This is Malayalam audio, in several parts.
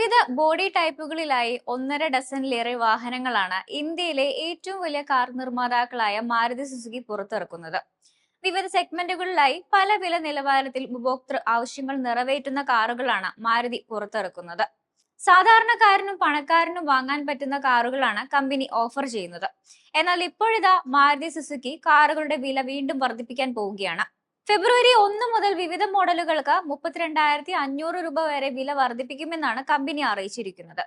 വിവിധ ബോഡി ടൈപ്പുകളിലായി ഒന്നര ഡസനിലേറെ വാഹനങ്ങളാണ് ഇന്ത്യയിലെ ഏറ്റവും വലിയ കാർ നിർമ്മാതാക്കളായ മാരുതി സുസുക്കി പുറത്തിറക്കുന്നത്. വിവിധ സെഗ്മെന്റുകളിലായി പല വില നിലവാരത്തിൽ ഉപഭോക്തൃ ആവശ്യങ്ങൾ നിറവേറ്റുന്ന കാറുകളാണ് മാരുതി പുറത്തിറക്കുന്നത്. സാധാരണക്കാരനും പണക്കാരനും വാങ്ങാൻ പറ്റുന്ന കാറുകളാണ് കമ്പനി ഓഫർ ചെയ്യുന്നത്. എന്നാൽ ഇപ്പോഴിതാ മാരുതി സുസുക്കി കാറുകളുടെ വില വീണ്ടും വർദ്ധിപ്പിക്കാൻ പോവുകയാണ്. ഫെബ്രുവരി ഒന്ന് മുതൽ വിവിധ മോഡലുകൾക്ക് മുപ്പത്തിരണ്ടായിരത്തി അഞ്ഞൂറ് രൂപ വരെ വില വർദ്ധിപ്പിക്കുമെന്നാണ് കമ്പനി അറിയിച്ചിരിക്കുന്നത്.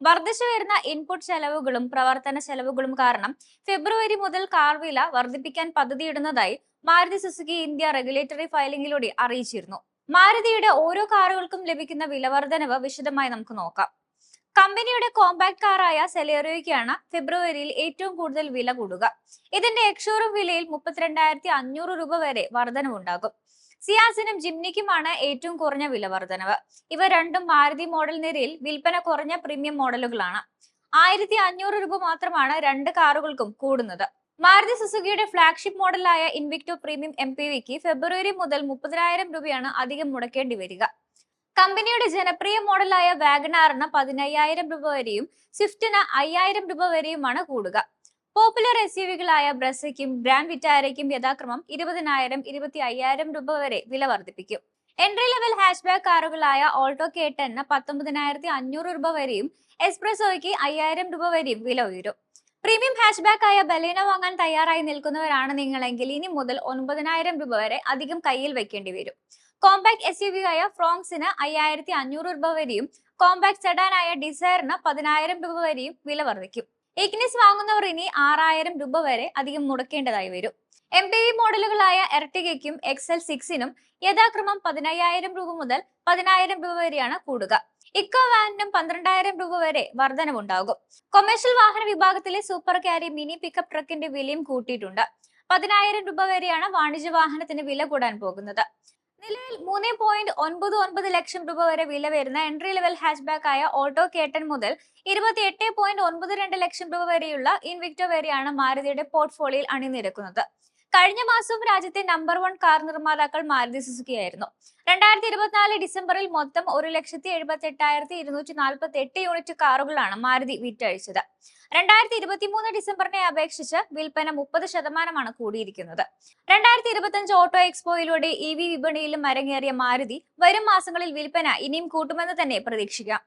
വർദ്ധിച്ചു വരുന്ന ഇൻപുട്ട് ചെലവുകളും പ്രവർത്തന ചെലവുകളും കാരണം ഫെബ്രുവരി മുതൽ കാർ വില വർദ്ധിപ്പിക്കാൻ പദ്ധതിയിടുന്നതായി മാരുതി സുസുക്കി ഇന്ത്യ റെഗുലേറ്ററി ഫയലിംഗിലൂടെ അറിയിച്ചിരുന്നു. മാരുതിയുടെ ഓരോ കാറുകൾക്കും ലഭിക്കുന്ന വില വർധനവ് വിശദമായി നമുക്ക് നോക്കാം. കമ്പനിയുടെ കോമ്പാക്ട് കാറായ സെലേറിയോയ്ക്കാണ് ഫെബ്രുവരിയിൽ ഏറ്റവും കൂടുതൽ വില കൂടുക. ഇതിന്റെ എക്ഷോറും വിലയിൽ മുപ്പത്തിരണ്ടായിരത്തി അഞ്ഞൂറ് രൂപ വരെ വർധനവുണ്ടാകും. സിയാസിനും ജിംനിക്കുമാണ് ഏറ്റവും കുറഞ്ഞ വില വർധനവ്. ഇവ രണ്ടും മാരുതി മോഡൽ നിരയിൽ വിൽപ്പന കുറഞ്ഞ പ്രീമിയം മോഡലുകളാണ്. ആയിരത്തി അഞ്ഞൂറ് രൂപ മാത്രമാണ് രണ്ട് കാറുകൾക്കും കൂടുന്നത്. മാരുതി സുസുക്കിയുടെ flagship മോഡലായ Invicto premium M P V ഫെബ്രുവരി മുതൽ മുപ്പതിനായിരം രൂപയാണ് അധികം മുടക്കേണ്ടി വരിക. കമ്പനിയുടെ ജനപ്രിയ മോഡലായ വാഗണാറിന് പതിനയ്യായിരം രൂപ വരെയും സ്വിഫ്റ്റിന് അയ്യായിരം രൂപ വരെയുമാണ് കൂടുക. പോപ്പുലർ എസ് യു വികളായ ബ്രസയ്ക്കും ഗ്രാൻഡ് വിറ്റാരയ്ക്കും യഥാക്രമം ഇരുപതിനായിരം ഇരുപത്തി അയ്യായിരം രൂപ വരെ വില വർദ്ധിപ്പിക്കും. എൻട്രി ലെവൽ ഹാഷ്ബാക്ക് കാറുകളായ ഓൾട്ടോ കെ ടെന് പത്തൊമ്പതിനായിരത്തി അഞ്ഞൂറ് രൂപ വരെയും എക്സ്പ്രസോയ്ക്ക് അയ്യായിരം രൂപ വരെയും വില ഉയരും. പ്രീമിയം ഹാഷ്ബാക്ക് ആയ ബലേന വാങ്ങാൻ തയ്യാറായി നിൽക്കുന്നവരാണ് നിങ്ങളെങ്കിൽ ഇനി മുതൽ ഒൻപതിനായിരം രൂപ വരെ അധികം കയ്യിൽ വെക്കേണ്ടി വരും. കോമ്പാക്ട് എസ് യു വി ആയ ഫ്രോങ്സിന് അയ്യായിരത്തി അഞ്ഞൂറ് രൂപ വരെയും കോമ്പാക്ട് സെഡാനായ ഡിസയറിന് പതിനായിരം രൂപ വരെയും വില വർദ്ധിക്കും. ഇഗ്നിസ് വാങ്ങുന്നവർ ഇനി ആറായിരം രൂപ വരെ അധികം മുടക്കേണ്ടതായി വരും. എം പി വി മോഡലുകളായ എർട്ടിഗയ്ക്കും എക്സൽ സിക്സിനും യഥാക്രമം പതിനയ്യായിരം രൂപ മുതൽ പതിനായിരം രൂപ വരെയാണ് കൂടുക. ഇക്കോ വാനിനും പന്ത്രണ്ടായിരം രൂപ വരെ വർധനവുണ്ടാകും. കൊമേഴ്ഷ്യൽ വാഹന വിഭാഗത്തിലെ സൂപ്പർ ക്യാരി മിനി പിക്കപ്പ് ട്രക്കിന്റെ വിലയും കൂട്ടിയിട്ടുണ്ട്. പതിനായിരം രൂപ വരെയാണ് വാണിജ്യ വാഹനത്തിന് വില കൂടാൻ പോകുന്നത്. നിലവിൽ മൂന്ന് പോയിന്റ് ഒൻപത് ഒൻപത് ലക്ഷം രൂപ വരെ വില വരുന്ന എൻട്രി ലെവൽ ഹാച്ച്ബാക്ക് ആയ ഓട്ടോ കേട്ടൻ മുതൽ ഇരുപത്തി എട്ട് പോയിന്റ് ഒൻപത് രണ്ട് ലക്ഷം രൂപ വരെയുള്ള ഇൻവിക്ടോ വരെയാണ് മാരുതിയുടെ പോർട്ട്ഫോളിയോയിൽ അണിനിരക്കുന്നത്. കഴിഞ്ഞ മാസവും രാജ്യത്തെ നമ്പർ വൺ കാർ നിർമ്മാതാക്കൾ മാരുതി സുസുക്കി ആയിരുന്നു രണ്ടായിരത്തി ഇരുപത്തിനാല് ഡിസംബറിൽ മൊത്തം ഒരു ലക്ഷത്തി എഴുപത്തി എട്ടായിരത്തി ഇരുന്നൂറ്റി നാൽപ്പത്തി എട്ട് യൂണിറ്റ് കാറുകളാണ് മാരുതി വിറ്റഴിച്ചത്. രണ്ടായിരത്തി ഇരുപത്തി മൂന്ന് ഡിസംബറിനെ അപേക്ഷിച്ച് വിൽപ്പന മുപ്പത് ശതമാനമാണ് കൂടിയിരിക്കുന്നത്. രണ്ടായിരത്തി ഇരുപത്തിയഞ്ച് ഓട്ടോ എക്സ്പോയിലൂടെ ഇ വി വിപണിയിലും അരങ്ങേറിയ മാരുതി വരും മാസങ്ങളിൽ വിൽപ്പന ഇനിയും കൂട്ടുമെന്ന് തന്നെ പ്രതീക്ഷിക്കാം.